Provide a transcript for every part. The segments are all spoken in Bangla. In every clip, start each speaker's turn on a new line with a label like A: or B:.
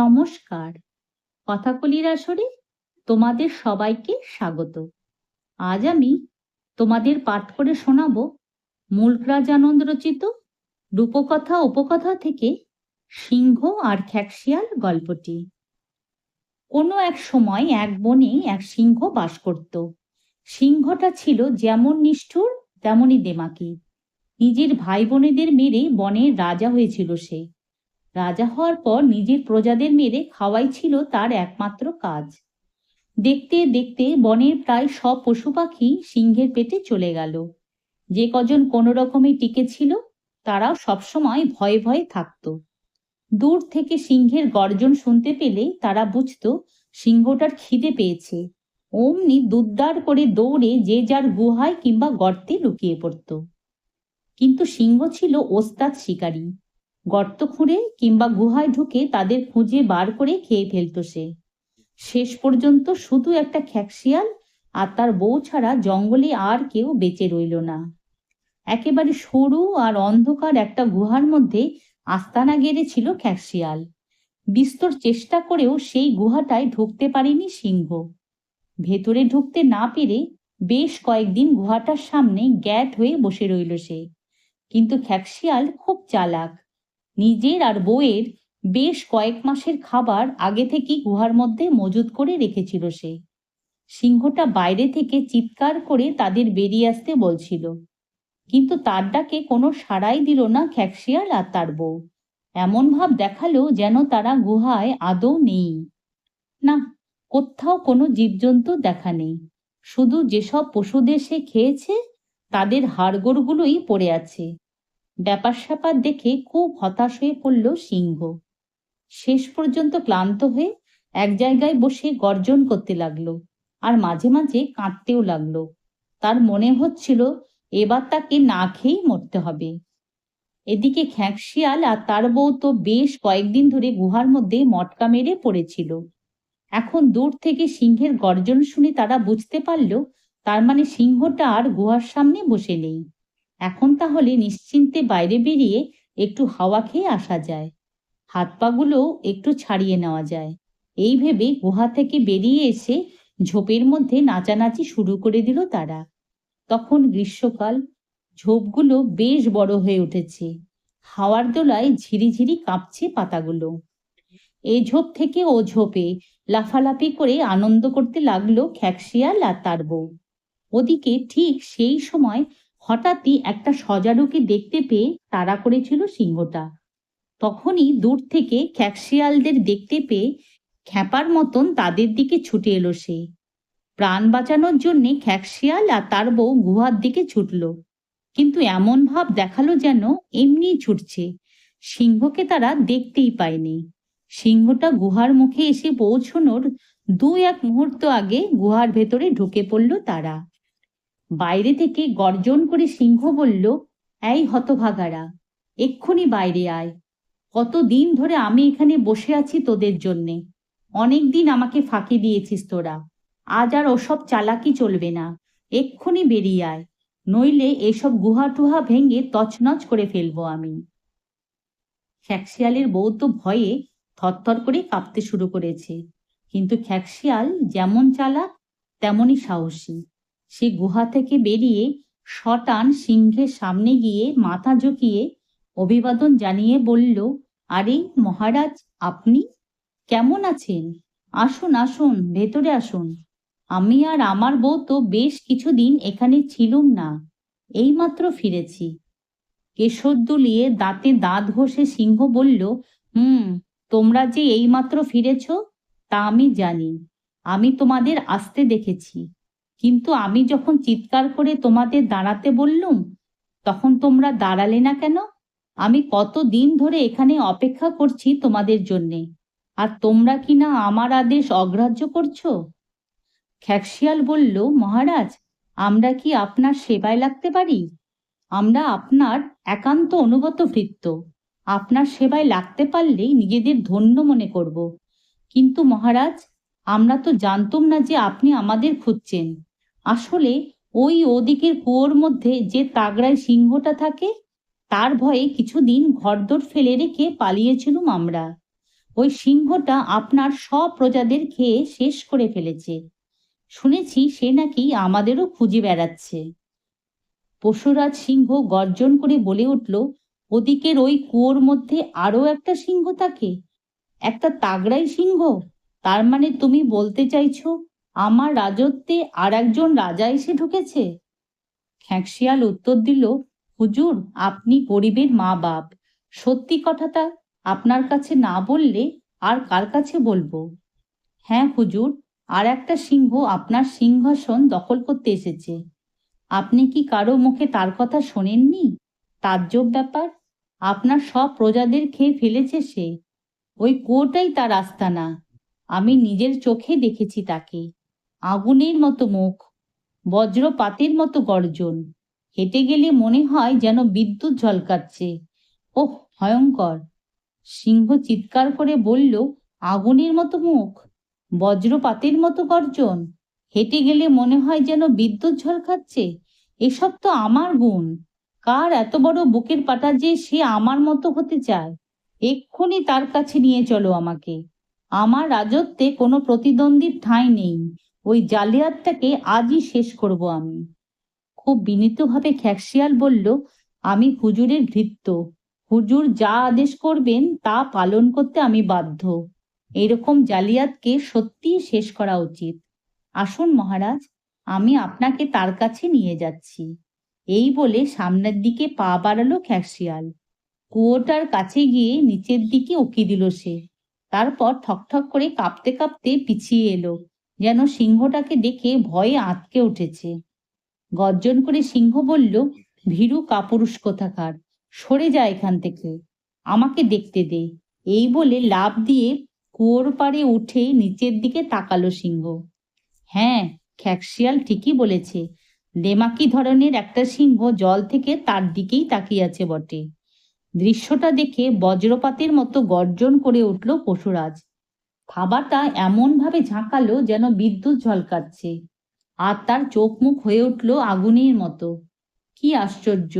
A: নমস্কার। কথাকলির আসরে তোমাদের সবাইকে স্বাগত। আজ আমি তোমাদের পাঠ করে শোনাব মূলরাজানন্দ রচিত রূপকথা উপকথা থেকে সিংহ আর খ্যাকশিয়াল গল্পটি। কোনো এক সময় এক বনে এক সিংহ বাস করত। সিংহটা ছিল যেমন নিষ্ঠুর, তেমনই দেমাকি। নিজের ভাই বোনেদের মেরে বনের রাজা হয়েছিল সে। রাজা হওয়ার পর নিজের প্রজাদের মেরে খাওয়াই ছিল তার একমাত্র কাজ। দেখতে দেখতে বনের প্রায় সব পশু পাখি সিংহের পেটে চলে গেল। যে কজন কোনো রকমে টিকে ছিল, তারাও সবসময় ভয়ে ভয়ে থাকত। দূর থেকে সিংহের গর্জন শুনতে পেলে তারা বুঝত, সিংহটার খিদে পেয়েছে। অমনি দুদ্দার করে দৌড়ে যে যার গুহায় কিংবা গর্তে লুকিয়ে পড়ত। কিন্তু সিংহ ছিল ওস্তাদ শিকারী। গর্ত খুঁড়ে কিংবা গুহায় ঢুকে তাদের খুঁজে বার করে খেয়ে ফেলত সে। শেষ পর্যন্ত শুধু একটা খ্যাকশিয়াল আর তার বউ ছাড়া জঙ্গলে আর কেউ বেঁচে রইল না। একেবারে সরু আর অন্ধকার একটা গুহার মধ্যে আস্তানা গেড়েছিল খ্যাকশিয়াল। বিস্তর চেষ্টা করেও সেই গুহাটায় ঢুকতে পারেনি সিংহ। ভেতরে ঢুকতে না পেরে বেশ কয়েকদিন গুহাটার সামনে গ্যাট হয়ে বসে রইল সে। কিন্তু খ্যাকশিয়াল খুব চালাক। নিজের আর বউয়ের বেশ কয়েক মাসের খাবার আগে থেকেই গুহার মধ্যে মজুদ করে রেখেছিল সে। সিংহটা বাইরে থেকে চিৎকার করে তাদের বেরিয়ে আসতে বলছিল। কিন্তু তার ডাকে কোনো সাড়াই দিল না খ্যাকশিয়াল আর তার বউ। এমন ভাব দেখাল যেন তারা গুহায় আদৌ নেই। না, কোথাও কোনো জীবজন্তু দেখা নেই। শুধু যেসব পশুদের সে খেয়েছে, তাদের হাড়গোড়গুলোই পড়ে আছে। ব্যাপার স্যাপার দেখে খুব হতাশ হয়ে পড়ল সিংহ। শেষ পর্যন্ত ক্লান্ত হয়ে এক জায়গায় বসে গর্জন করতে লাগল আর মাঝে মাঝে কাঁদতেও লাগল। তার মনে হচ্ছিল এবার তাকে না খেয়েই মরতে হবে। এদিকে খ্যাঁকশিয়াল আর তার বউ তো বেশ কয়েকদিন ধরে গুহার মধ্যে মটকা মেরে পড়েছিল। এখন দূর থেকে সিংহের গর্জন শুনে তারা বুঝতে পারল তার মানে সিংহটা আর গুহার সামনে বসে নেই। এখন তাহলে নিশ্চিন্তে বাইরে বেরিয়ে একটু হাওয়া খেয়ে আসা যায়। হাত পাগুলো একটু ছাড়িয়ে নেওয়া যায়। এই ভেবে গুহা থেকে বেরিয়ে এসে ঝোপের মধ্যে নাচানাচি শুরু করে দিল তারা। তখন গ্রীষ্মকাল, ঝোপগুলো বেশ বড় হয়ে উঠেছে। হাওয়ার দোলায় ঝিরিঝিরি কাঁপছে পাতাগুলো। এ ঝোপ থেকে ও ঝোপে লাফালাফি করে আনন্দ করতে লাগল খ্যাকশিয়াল আর তার বউ। ওদিকে ঠিক সেই সময় হঠাৎই একটা সজারুকে দেখতে পেয়ে তাড়া করেছিল সিংহটা। তখনই দূর থেকে খ্যাকশিয়ালদের দেখতে পেয়ে খ্যাপার মতন তাদের দিকে ছুটে এলো সে। প্রাণ বাঁচানোর জন্যে খ্যাকশিয়াল আর তার বউ গুহার দিকে ছুটল। কিন্তু এমন ভাব দেখাল যেন এমনিই ছুটছে। সিংহকে তারা দেখতেই পায়নি। সিংহটা গুহার মুখে এসে পৌঁছনোর দু এক মুহূর্ত আগে গুহার ভেতরে ঢুকে পড়ল তারা। বাইরে থেকে গর্জন করে সিংহ বলল, এই হতভাগারা, এক্ষুনি বাইরে আয়। কতদিন ধরে আমি এখানে বসে আছি তোদের জন্যে। অনেক দিন আমাকে ফাঁকি দিয়েছিস তোরা। আজ আর ওসব চালাকি চলবে না। এক্ষুনি বেরিয়ে আয়। নইলে এসব গুহা টুহা ভেঙে তছনছ করে ফেলব আমি। খ্যাকশিয়ালের বউ তো ভয়ে থরথর করে কাঁপতে শুরু করেছে। কিন্তু খ্যাকশিয়াল যেমন চালাক, তেমনই সাহসী। সে গুহা থেকে বেরিয়ে শটান সিংহের সামনে গিয়ে মাথা ঝুঁকিয়ে অভিবাদন জানিয়ে বলল, আরে মহারাজ, আপনি কেমন আছেন? আসুন আসুন, ভেতরে আসুন। আমি আর আমার বউ তো বেশ কিছুদিন এখানে ছিলুম না, এইমাত্র ফিরেছি। কেশর দুলিয়ে দাঁতে দাঁত ঘষে সিংহ বলল, হুম, তোমরা যে এইমাত্র ফিরেছ, তা আমি জানি। আমি তোমাদের আসতে দেখেছি। কিন্তু আমি যখন চিৎকার করে তোমাদের দাঁড়াতে বললুম, তখন তোমরা দাঁড়ালে না কেন? আমি কত দিন ধরে এখানে অপেক্ষা করছি তোমাদের জন্যে। আর তোমরা কি না আমার আদেশ অগ্রাহ্য করছ? খ্যাকশিয়াল বলল, মহারাজ, আমরা কি আপনার সেবায় লাগতে পারি? আমরা আপনার একান্ত অনুগত ভৃত্য। আপনার সেবায় লাগতে পারলেই নিজেদের ধন্য মনে করব। কিন্তু মহারাজ, আমরা তো জানতুম না যে আপনি আমাদের খুঁজছেন। আসলে ওই ওদিকের কুয়োর মধ্যে যে তাগড়ায় সিংহটা থাকে, তার ভয়ে কিছুদিন ঘরদোর ফেলে রেখে পালিয়েছিলুম আমরা। ওই সিংহটা আপনার সব প্রজাদের খেয়ে শেষ করে ফেলেছে। শুনেছি সে নাকি আমাদেরও খুঁজে বেড়াচ্ছে। পশুরাজ সিংহ গর্জন করে বলে উঠল, ওদিকের ওই কুয়োর মধ্যে আরও একটা সিংহ থাকে? একটা তাগড়াই সিংহ? তার মানে তুমি বলতে চাইছো আমার রাজত্বে আর একজন রাজা এসে ঢুকেছে। খ্যাঁকশিয়াল উত্তর দিল, হুজুর, আপনি গরিবের মা বাপ সত্যি কথাটা আপনার কাছে না বললে আর কার কাছে বলব? হ্যাঁ হুজুর, আর একটা সিংহ আপনার সিংহাসন দখল করতে এসেছে। আপনি কি কারও মুখে তার কথা শোনেননি? তাজ্জব ব্যাপার, আপনার সব প্রজাদের খেয়ে ফেলেছে সে। ওই কুয়োটাই তার আস্তানা। আমি নিজের চোখে দেখেছি তাকে। আগুনের মতো মুখ, বজ্রপাতের মতো গর্জন। হেঁটে গেলে মনে হয় যেন বিদ্যুৎ ঝলকাচ্ছে। ওহ, ভয়ঙ্কর। সিংহ চিৎকার করে বলল, আগুনের মতো মুখ, বজ্রপাতের মতো গর্জন। হেঁটে গেলে মনে হয় যেন বিদ্যুৎ ঝলকাচ্ছে। এসব তো আমার গুণ। কার এত বড় বুকের পাটা যে সে আমার মতো হতে চায়? এক্ষুনি তার কাছে নিয়ে চলো আমাকে। আমার রাজত্বে কোনো প্রতিদ্বন্দ্বীর ঠাঁই নেই। ওই জালিয়াতটাকে আজই শেষ করব আমি। খুব বিনীতভাবে খ্যাকশিয়াল বলল, আমি হুজুরের ভৃত্য। হুজুর যা আদেশ করবেন, তা পালন করতে আমি বাধ্য। এরকম জালিয়াতকে সত্যিই শেষ করা উচিত। আসুন মহারাজ, আমি আপনাকে তার কাছে নিয়ে যাচ্ছি। এই বলে সামনের দিকে পা বাড়ালো খ্যাকশিয়াল। কুয়োটার কাছে গিয়ে নিচের দিকে উকি দিল সে। তারপর ঠকঠক করে কাঁপতে কাঁপতে পিছিয়ে এলো। যেন সিংহটাকে দেখে ভয়ে আঁতকে উঠেছে। গর্জন করে সিংহ বলল, ভীরু কাপুরুষ কোথাকার? সরে যা এখান থেকে। আমাকে দেখতে দে। এই বলে লাভ দিয়ে কুয়োর পাড়ে উঠে নিচের দিকে তাকালো সিংহ। হ্যাঁ খ্যাকশিয়াল ঠিকই বলেছে। দেমাকি ধরনের একটা সিংহ জল থেকে তার দিকেই তাকিয়ে আছে বটে। দৃশ্যটা দেখে বজ্রপাতের মতো গর্জন করে উঠল পশুরাজ। থাবাটা এমন ভাবে ঝাঁকালো যেন বিদ্যুৎ ঝলকাচ্ছে, আর তার চোখ মুখ হয়ে উঠল আগুনের মতো। কি আশ্চর্য!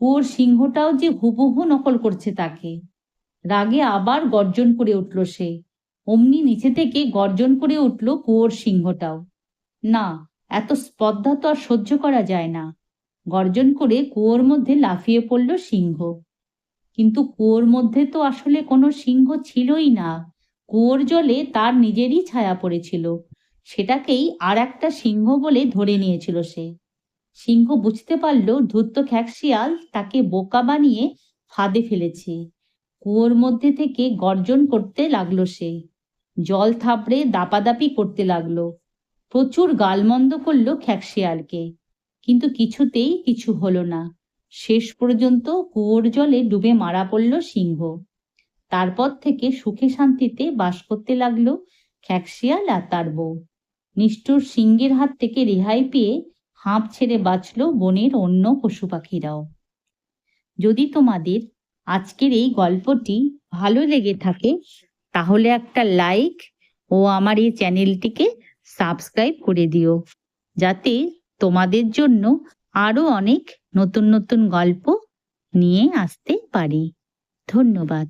A: ওর সিংহটাও যে হুবহু নকল করছে তাকে। রাগে আবার গর্জন করে উঠল সে। অমনি নিচে থেকে গর্জন করে উঠল কুয়োর সিংহটাও। না, এত স্পর্ধা তো আর সহ্য করা যায় না। গর্জন করে কুয়োর মধ্যে লাফিয়ে পড়ল সিংহ। কিন্তু কুয়োর মধ্যে তো আসলে কোনো সিংহ ছিলই না। কুয়োর জলে তার নিজেরই ছায়া পড়েছিল। সেটাকেই আর একটা সিংহ বলে ধরে নিয়েছিল সে। সিংহ বুঝতে পারল ধূর্ত খ্যাকশিয়াল তাকে বোকা বানিয়ে ফাঁদে ফেলেছে। কুয়োর মধ্যে থেকে গর্জন করতে লাগল সে। জল থাপড়ে দাপাদাপি করতে লাগল। প্রচুর গালমন্দ করল খ্যাকশিয়ালকে। কিন্তু কিছুতেই কিছু হলো না। শেষ পর্যন্ত কুয়োর জলে ডুবে মারা পড়ল সিংহ। তারপর থেকে সুখে শান্তিতে বাস করতে লাগল খ্যাকশিয়াল আর তার বউ। নিষ্ঠুর সিংহের হাত থেকে রেহাই পেয়ে হাঁপ ছেড়ে বাঁচল বনের অন্য পশু পাখিরাও। যদি তোমাদের আজকের এই গল্পটি ভালো লেগে থাকে, তাহলে একটা লাইক ও আমার এই চ্যানেলটিকে সাবস্ক্রাইব করে দিও, যাতে তোমাদের জন্য আরও অনেক নতুন নতুন গল্প নিয়ে আসতে পারি। ধন্যবাদ।